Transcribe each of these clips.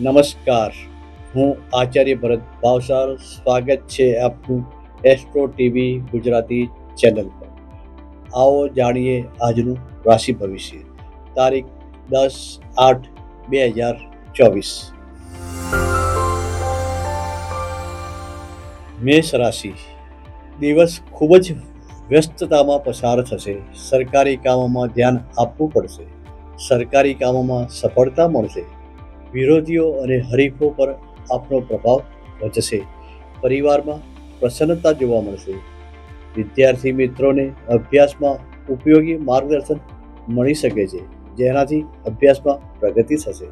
નમસ્કાર. હું આચાર્ય ભરત ભાવસાર. સ્વાગત છે આપનું એસ્ટ્રો ટીવી ગુજરાતી ચેનલ પર. આવો જાણીએ આજનું રાશિ ભવિષ્ય. તારીખ દસ આઠ બે હજાર ચોવીસ. મેષ રાશિ. દિવસ ખૂબ જ વ્યસ્તતામાં પસાર થશે. સરકારી કામોમાં ધ્યાન આપવું પડશે. સરકારી કામોમાં સફળતા મળશે. વિરોધીઓ અને હરીફો પર આપનો પ્રભાવ વધશે. પરિવારમાં પ્રસન્નતા જોવા મળશે. વિદ્યાર્થી મિત્રોને અભ્યાસમાં ઉપયોગી માર્ગદર્શન મળી શકે છે, જેનાથી અભ્યાસમાં પ્રગતિ થશે.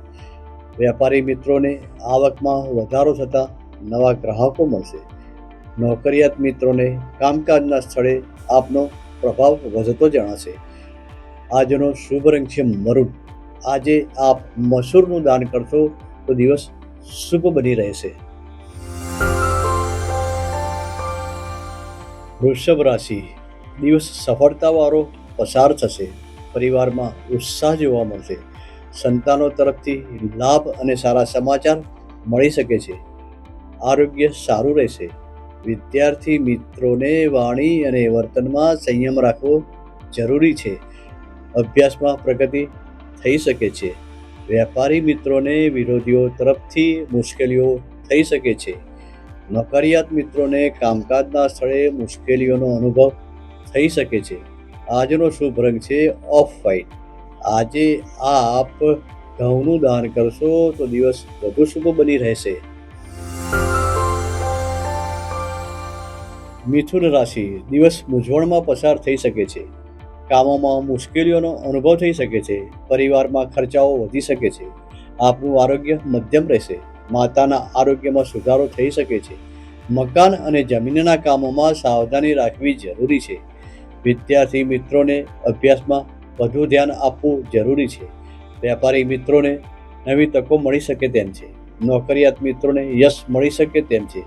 વેપારી મિત્રોને આવકમાં વધારો થતાં નવા ગ્રાહકો મળશે. નોકરિયાત મિત્રોને કામકાજના સ્થળે આપનો પ્રભાવ વધતો જણાશે. આજનો શુભ રંગ છે મરૂન આજે આપ મસૂરનું દાન કરશો તો દિવસ શુભ બની રહેશે. વૃષભ રાશિ, દિવસ સફળતાવાળો પસાર થશે, પરિવારમાં ઉત્સાહ જોવા મળશે. સંતાનો તરફથી લાભ અને સારા સમાચાર મળી શકે છે. આરોગ્ય સારું રહેશે. વિદ્યાર્થી મિત્રોને વાણી અને વર્તનમાં સંયમ રાખવો જરૂરી છે. અભ્યાસમાં પ્રગતિ થઈ શકે છે. વેપારી મિત્રોને વિરોધીઓ તરફથી મુશ્કેલીઓ થઈ શકે છે. નોકરિયાત મિત્રોને કામકાજના સ્થળે મુશ્કેલીઓનો અનુભવ થઈ શકે છે. આજનો શુભ રંગ છે ઓફ વાઇટ આજે આપ ઘઉંનું દાન કરશો તો દિવસ વધુ શુભ બની રહેશે. મિથુન રાશિ દિવસ મૂંઝવણમાં પસાર થઈ શકે છે. કામોમાં મુશ્કેલીઓનો અનુભવ થઈ શકે છે, પરિવારમાં ખર્ચાઓ વધી શકે છે, આપનું આરોગ્ય મધ્યમ રહેશે, માતાના આરોગ્યમાં સુધારો થઈ શકે છે. મકાન અને જમીનના કામોમાં સાવધાની રાખવી જરૂરી છે. વિદ્યાર્થી મિત્રોને અભ્યાસમાં વધુ ધ્યાન આપવું જરૂરી છે. વેપારી મિત્રોને નવી તકો મળી શકે તેમ છે. નોકરિયાત મિત્રોને યશ મળી શકે તેમ છે.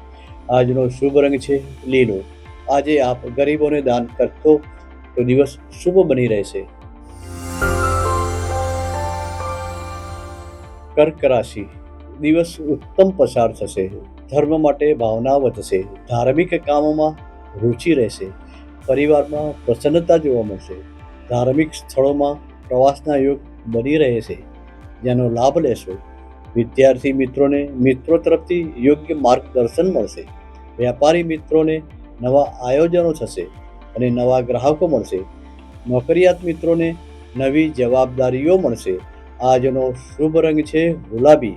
આજનો શુભ રંગ છે લીલો. આજે આપ ગરીબોને દાન કરશો તો દિવસ શુભ બની રહેશે. કર્ક રાશિ. દિવસ ઉત્તમ પસાર થશે. ધર્મ માટે ભાવના વધશે. ધાર્મિક કામોમાં રુચિ રહેશે. પરિવારમાં પ્રસન્નતા જોવા મળશે. ધાર્મિક સ્થળોમાં પ્રવાસના યોગ બની રહે છે જેનો લાભ લેશો. વિદ્યાર્થી મિત્રોને મિત્રો તરફથી યોગ્ય માર્ગદર્શન મળશે. વેપારી મિત્રોને નવા આયોજનો થશે. અને નવા ગ્રાહકો મળશે. નોકરિયાત મિત્રોને નવી જવાબદારીઓ મળશે. આજનો શુભ રંગ છે ગુલાબી.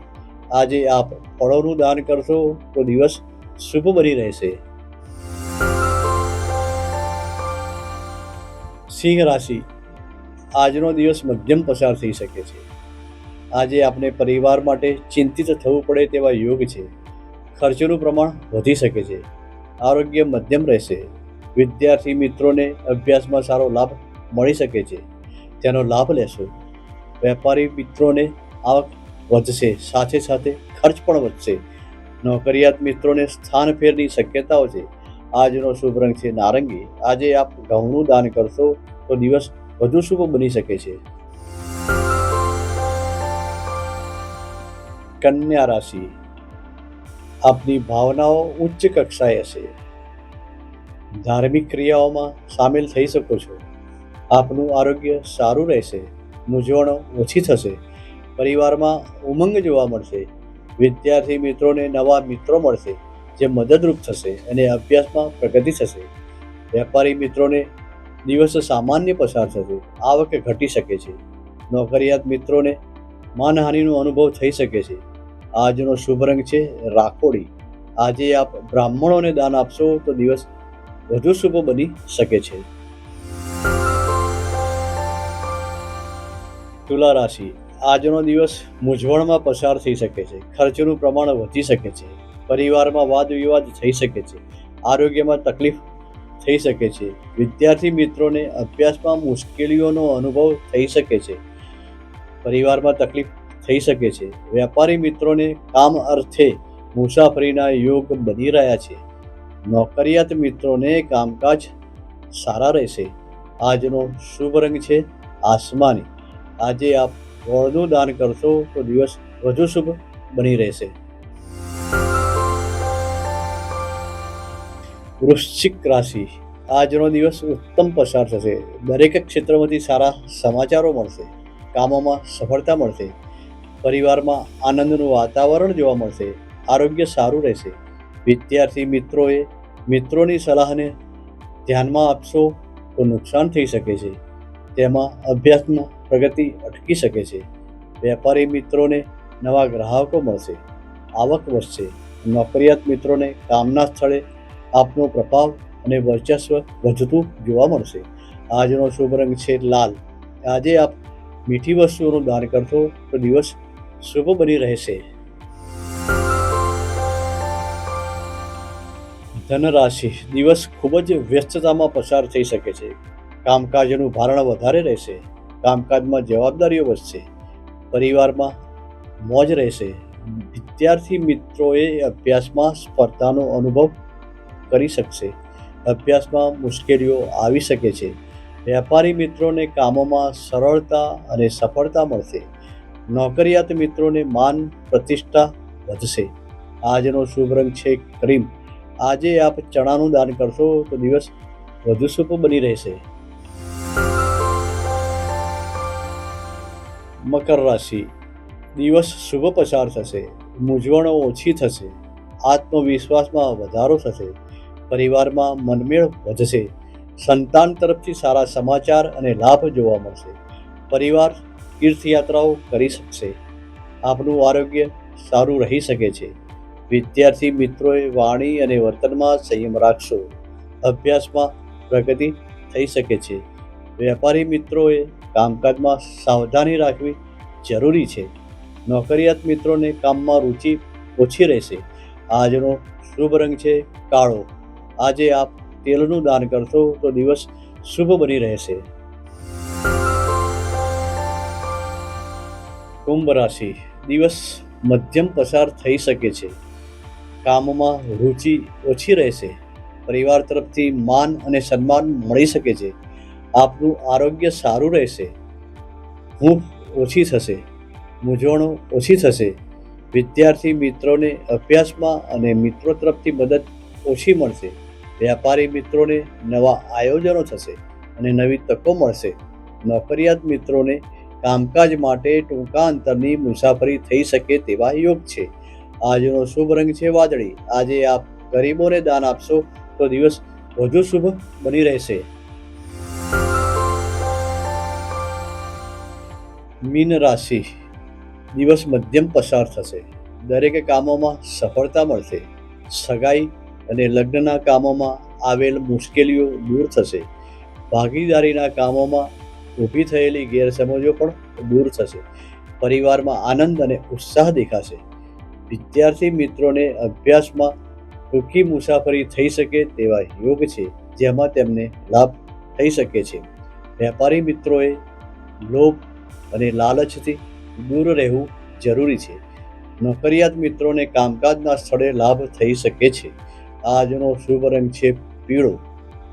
આજે આપ ફળોનું દાન કરશો તો દિવસ શુભ બની રહેશે. સિંહ રાશિ. આજનો દિવસ મધ્યમ પસાર થઈ શકે છે. આજે આપણે પરિવાર માટે ચિંતિત થવું પડે તેવા યોગ છે. ખર્ચનું પ્રમાણ વધી શકે છે. આરોગ્ય મધ્યમ રહેશે. વિદ્યાર્થી મિત્રોને અભ્યાસમાં સારો લાભ મળી શકે છે. તેનો લાભ લેશો. વેપારી મિત્રોને આવક વધશે. સાથે સાથે ખર્ચ પણ વધશે. નોકરિયાત મિત્રોને સ્થાન ફેરની શક્યતાઓ છે. આજનો શુભ રંગ છે નારંગી. આજે આપ ઘઉંનું દાન કરશો તો દિવસ વધુ શુભ બની શકે છે. કન્યા રાશિ. આપની ભાવનાઓ ઉચ્ચ કક્ષાએ હશે. ધાર્મિક ક્રિયાઓમાં સામેલ થઈ શકો છો. આપનું આરોગ્ય સારું રહેશે, મૂંઝવણો ઓછી થશે, પરિવારમાં ઉમંગ જોવા મળશે, વિદ્યાર્થી મિત્રોને નવા મિત્રો મળશે, જે મદદરૂપ થશે અને અભ્યાસમાં પ્રગતિ થશે. વેપારી મિત્રોને દિવસ સામાન્ય પસાર થશે, આવક ઘટી શકે છે. નોકરિયાત મિત્રોને માનહાનિનો અનુભવ થઈ શકે છે. આજનો શુભ રંગ છે રાખોડી. આજે આપ બ્રાહ્મણોને દાન આપશો તો દિવસ વધુ શુભ બની શકે છે. તુલા રાશિ. આજનો દિવસ મૂંઝવણમાં પસાર થઈ શકે છે. ખર્ચનું પ્રમાણ વધી શકે છે. પરિવારમાં વાદ વિવાદ થઈ શકે છે. આરોગ્યમાં તકલીફ થઈ શકે છે. વિદ્યાર્થી મિત્રોને અભ્યાસમાં મુશ્કેલીઓનો અનુભવ થઈ શકે છે. પરિવારમાં તકલીફ થઈ શકે છે. વેપારી મિત્રોને કામ અર્થે મુસાફરીના યોગ બની રહ્યા છે. નોકરિયાત મિત્રોને કામકાજ સારા રહેશે. આજનો શુભ રંગ છે આસમાની. આજે આપ ગોળનું દાન કરશો તો દિવસ વધુ શુભ બની રહેશે. વૃશ્ચિક રાશિ. આજનો દિવસ ઉત્તમ પસાર થશે. દરેક ક્ષેત્રમાંથી સારા સમાચારો મળશે. કામોમાં સફળતા મળશે. પરિવારમાં આનંદનું વાતાવરણ જોવા મળશે. આરોગ્ય સારું રહેશે. વિદ્યાર્થી મિત્રોએ મિત્રોની સલાહને ધ્યાનમાં આપશો તો નુકસાન થઈ શકે છે. તેમાં અભ્યાસમાં પ્રગતિ અટકી શકે છે. વેપારી મિત્રોને નવા ગ્રાહકો મળશે. આવક વધશે. નોકરિયાત મિત્રોને કામના સ્થળે આપનો પ્રભાવ અને વર્ચસ્વ વધતું જોવા મળશે. આજનો શુભ રંગ છે લાલ. આજે આપ મીઠી વસ્તુઓનું દાન કરશો તો દિવસ શુભ બની રહેશે. ધનરાશિ દિવસ ખૂબ જ વ્યસ્તતામાં પસાર થઈ શકે છે. કામકાજનું ભારણ વધારે રહેશે, કામકાજમાં જવાબદારીઓ વધશે, પરિવારમાં મોજ રહેશે. વિદ્યાર્થી મિત્રોએ અભ્યાસમાં સ્પર્ધાનો અનુભવ કરી શકશે. અભ્યાસમાં મુશ્કેલીઓ આવી શકે છે. વેપારી મિત્રોને કામોમાં સરળતા અને સફળતા મળશે. નોકરિયાત મિત્રોને માન, પ્રતિષ્ઠા વધશે. આજનો શુભ રંગ છે ક્રીમ. આજે આપ ચણાનું દાન કરશો તો દિવસ વધુ શુભ બની રહેશે. મકર રાશિ. દિવસ શુભ પસાર થશે. મૂંઝવણો ઓછી થશે. આત્મવિશ્વાસમાં વધારો થશે. પરિવારમાં મનમેળ વધશે. સંતાન તરફથી સારા સમાચાર અને લાભ જોવા મળશે. પરિવાર તીર્થયાત્રાઓ કરી શકશે. આપનું આરોગ્ય સારું રહી શકે છે. વિદ્યાર્થી મિત્રોએ વાણી અને વર્તનમાં સંયમ રાખશો. અભ્યાસમાં પ્રગતિ થઈ શકે છે. વેપારી મિત્રોએ કામકાજમાં સાવધાની રાખવી જરૂરી છે. નોકરિયાત મિત્રોને કામમાં રુચિ ઓછી રહેશે. આજનો શુભ રંગ છે કાળો. આજે આપ તેલનું દાન કરશો તો દિવસ શુભ બની રહેશે. કુંભ રાશિ. દિવસ મધ્યમ પસાર થઈ શકે છે. કામમાં રુચિ ઓછી રહેશે. પરિવાર તરફથી માન અને સન્માન મળી શકે છે. આપનું આરોગ્ય સારું રહેશે. ભૂખ ઓછી થશે. મૂંઝવણો ઓછી થશે. વિદ્યાર્થી મિત્રોને અભ્યાસમાં અને મિત્રો તરફથી મદદ ઓછી મળશે. વેપારી મિત્રોને નવા આયોજનો થશે અને નવી તકો મળશે. નોકરિયાત મિત્રોને કામકાજ માટે ટૂંકા અંતરની મુસાફરી થઈ શકે તેવા યોગ છે. આજનો શુભ રંગ છે વાદળી. આજે આપ ગરીબોને દાન આપશો તો દિવસ વધુ શુભ બની રહેશે. મીન રાશિ. દિવસ મધ્યમ પસાર થશે. દરેક કામોમાં સફળતા મળશે. સગાઈ અને લગ્નના કામોમાં આવેલ મુશ્કેલીઓ દૂર થશે. ભાગીદારીના કામોમાં ઊભી થયેલી ગેરસમજો પણ દૂર થશે. પરિવારમાં આનંદ અને ઉત્સાહ દેખાશે. વિદ્યાર્થી મિત્રોને અભ્યાસમાં ટૂંકી મુસાફરી થઈ શકે તેવા યોગ છે, જેમાં તેમને લાભ થઈ શકે છે. વેપારી મિત્રોએ લોભ અને લાલચથી દૂર રહેવું જરૂરી છે. નોકરિયાત મિત્રોને કામકાજના સ્થળે લાભ થઈ શકે છે. આજનો શુભ રંગ છે પીળો.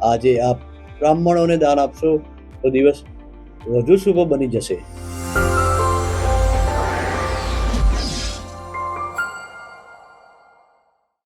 આજે આપ બ્રાહ્મણોને દાન આપશો તો દિવસ વધુ શુભ બની જશે.